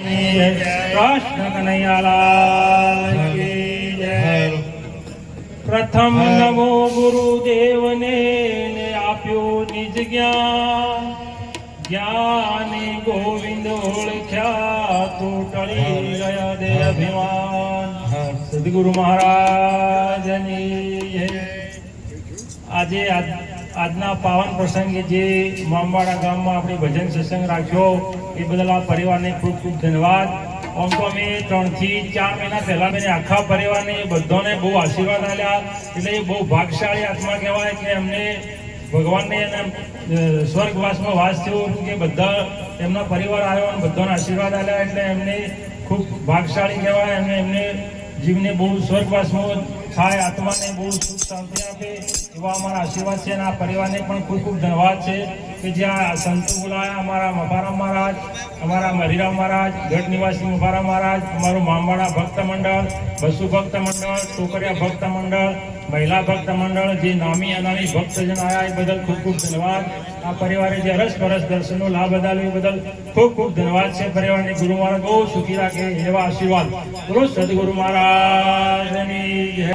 કૃષ્ણ કનૈયાલાલ પ્રથમ નમો ગુરુદેવને આપ્યો નિજ જ્ઞાન. જ્ઞાની ગોવિંદ ઓળખ્યા તું ટળી ગયા દે અભિમાન. સદગુરુ મહારાજની આજ- આજના પાવન પ્રસંગે જે મામવાડા ગામમાં આપણે ભજન સત્સંગ રાખ્યો, એ બદલ આ પરિવારને ખૂબ ખૂબ ધન્યવાદ. આમ તો અમે ત્રણથી ચાર મહિના પહેલાં મેં આખા પરિવારને, બધાને બહુ આશીર્વાદ આપ્યા. એટલે એ બહુ ભાગશાળી આત્મા કહેવાય કે એમને ભગવાનને એના સ્વર્ગવાસમાં વાસ થયો કે બધા એમના પરિવાર આવ્યો અને બધાને આશીર્વાદ આપ્યા. એટલે એમને ખૂબ ભાગશાળી કહેવાય અને એમને જીવને બહુ સ્વર્ગવાસમાં થાય આત્માને બહુ સુખ શાંતિ આપે એવા અમારા આશીર્વાદ છે અને આ પરિવારને પણ ખૂબ ખૂબ ધન્યવાદ છે કે જ્યાં સંતો બોલાયા, અમારા મભારામ મહારાજ, અમારા મરીરામ મહારાજ, ગઢ નિવાસી મફારામ મહારાજ, અમારું મામવાડા ભક્ત મંડળ, બસુ ભક્ત મંડળ ટોકરિયા ભક્ત મંડળ મહિલા ભક્ત મંડળ, જે નામી અનામી ભક્તજન આવ્યા એ બદલ ખૂબ ખૂબ ધન્યવાદ. આ પરિવારે જે અરસ પરસ દર્શનનો લાભ બદલ્યો એ બદલ ખૂબ ખૂબ ધન્યવાદ છે પરિવારને ગુરુ મહારાજ. બહુ સુખી રાખે એવા આશીર્વાદ. બોલો સદગુરુ મહારાજની જય.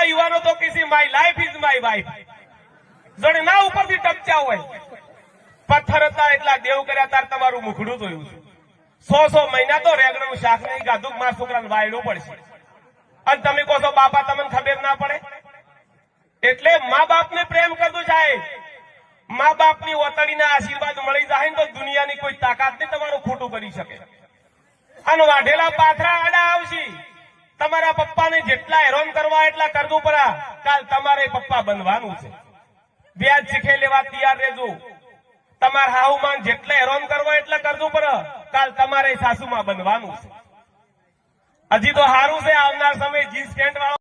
આજના યુવાનો તો કિસી my life is my wife જણે ના ઉપરથી ટપચ્યા હોય. પથ્થર હતા એટલા દેવ કર્યા, તાર તમારું મુખડું જોયું છે. સો સો મહિના તો રેગણનું શાક નહીં, ગાધું, મારા છોકરાને વાયડું પડશે. અને તમે કહો છો, બાપા, તમને ખબર ના પડે? એટલે મા બાપને પ્રેમ કરતું જાય. મા બાપની ઓતડીના આશીર્વાદ મળી જાય તો દુનિયાની કોઈ તાકાત ને તમારું ખોટું કરી શકે. અને વાઢેલા પાથરા આડા આવશે. તમારા પપ્પાને જેટલા હેરાન કરવા એટલા કરવું પડે કાલ તમારે પપ્પા બનવાનું છે. વ્યાજ શીખે લેવા તૈયાર રહેજો. તમારા હાહુમાન જેટલા હેરાન કરવા એટલા કરવું પડે કાલ તમારે સાસુમાં બનવાનું છે. હજી તો સારું છે આવનાર સમય જીન્સ પેન્ટ વાળો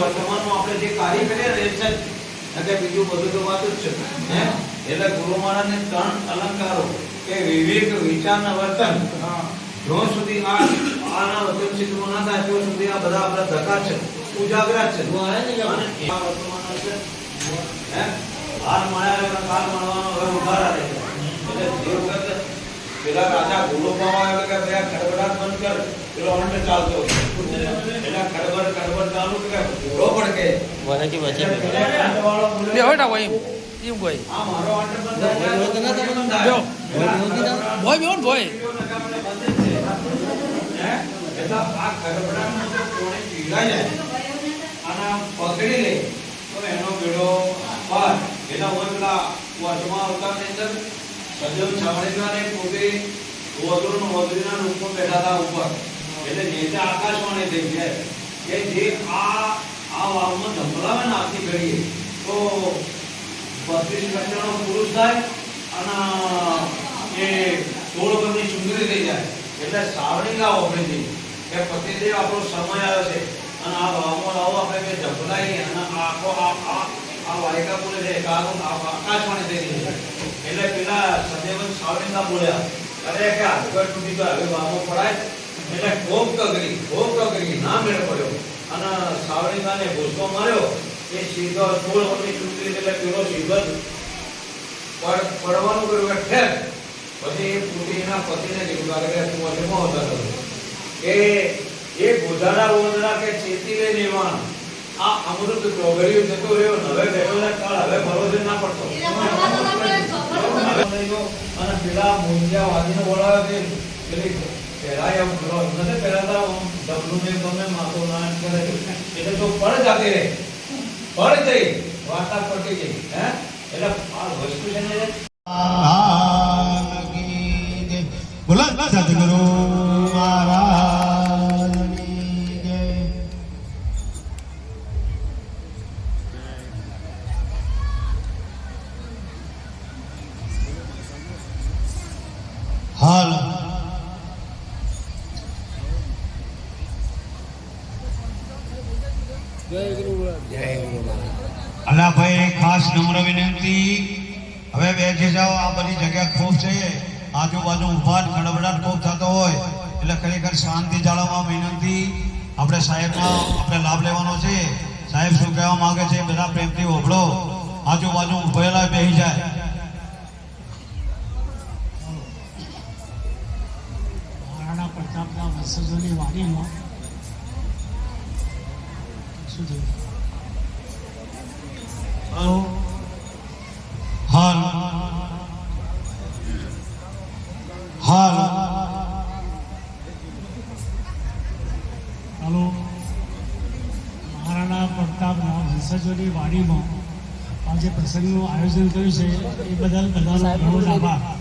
વર્તમાનમાં આપણે જે કાર્ય કરીએ ને છે નકર બીજું બધું તો વાત જ છે. હે? એટલે ગુરુ મહારાજને ત્રણ અલંકારો કે વિવેક વિચાર ને વર્તન જો સુધી આ આના વચન સિદ્ધો ના થાય ત્યાં સુધી આ બધા આપણા ધક્કા છે ઉજાગરા છે. અને હે? હાલ મળ્યા કાલ મળવાનો હવે ઊભા રહે એટલે જે વખત પેલા રાજા ઘોડો આવે કે ભાઈ ખડબડાટ બંધ કર પેલો અંડ ચાલતો. એટલે ખડબડ ખડબડ ચાલુ કે ઘોડો પણ કે અંડવાળો બોલે, બે હોય એમ. આ મારો અંડ બંધ થાય. ભોય બેહો ને ભોય હે? એટલે આ ખડબડાટમાં જો કોણે પીડાઈ જાય અને આમ પકડી લે. તો એનો બેડો પાર એના હોય પેલા વચમાં આવતા અંદર સજ્જન છાવણીલાને પોતે વદરું વદરીના રૂપમાં બેઠા ઉપર. એટલે નીચે આકાશવાણી થઈ છે કે જે આ આ વાવમાં ધંભલાવે ને આખી તો બત્રીસ કન્યાનો પુરુષ થાય અને એ સોળ વર્ષની સુંદરી થઈ જાય. એટલે સાવણીલા ઓગળી કે પતિદેવ આપણો સમય આવ્યો છે. અને આ વાવમાં આવો આપણે કે ઝપલાઈ અને આખો આ આ વાયકા બોલે છે આકાશવાણી થઈ જાય એટલે પેલા સદેવન સાવણીલા બોલ્યા. અરે કે આગળ સુધી તો હવે ભાવમાં પડાય. એટલે ખૂબ કગરી ખૂબ કરી ના મેળ પડ્યો. અને સાવરિકાને ભૂસકો માર્યો. એ સીધો સોળ વર્ષની ચૂંટણી એટલે પેલો સીધો પડવાનું કર્યું કે ઠેર. પછી એ પુત્રીના પતિને કીધું કે તું વચમાં હોતા કે એ ગોધાડા ઓંધળા કે ચેતી લઈ નિર્માણ આ અમૃત ચોગડિયું જતો રહ્યો હવે બેઠો કાળ, હવે ભરોસે ના પડતો. અને પેલા મોંજિયા વાદીને બોલાવ્યો કે પેલી પહેરાય એમ પેલો નથી પહેરાતા તો ડબલું મેં તમે માથો ના એમ કરે એટલે તો પડ જાતે રે પડ જઈ વાર્તા પટી ગઈ હે? એટલે આ વસ્તુ છે ને બોલા સદગુરુ મહારાજની નમ્ર વિનંતી. હવે બેસી જાઓ આ બધી જગ્યા ખૂબ છે. આજુબાજુ ઊભા ખડબડાટ ખૂબ થતો હોય. એટલે ખરેખર શાંતિ જાળવવા વિનંતી. આપણે સાહેબનો આપણે લાભ લેવાનો છે. સાહેબ શું કહેવા માંગે છે બધા પ્રેમથી ઓભળો આજુબાજુ ઉભેલા બેસી જાય. મહારાણા પ્રતાપના વંશજોની વાડીમાં શું થયું? આ આજે પ્રસંગનું આયોજન કર્યું છે. એ બદલ બધાનો ઘણો આભાર.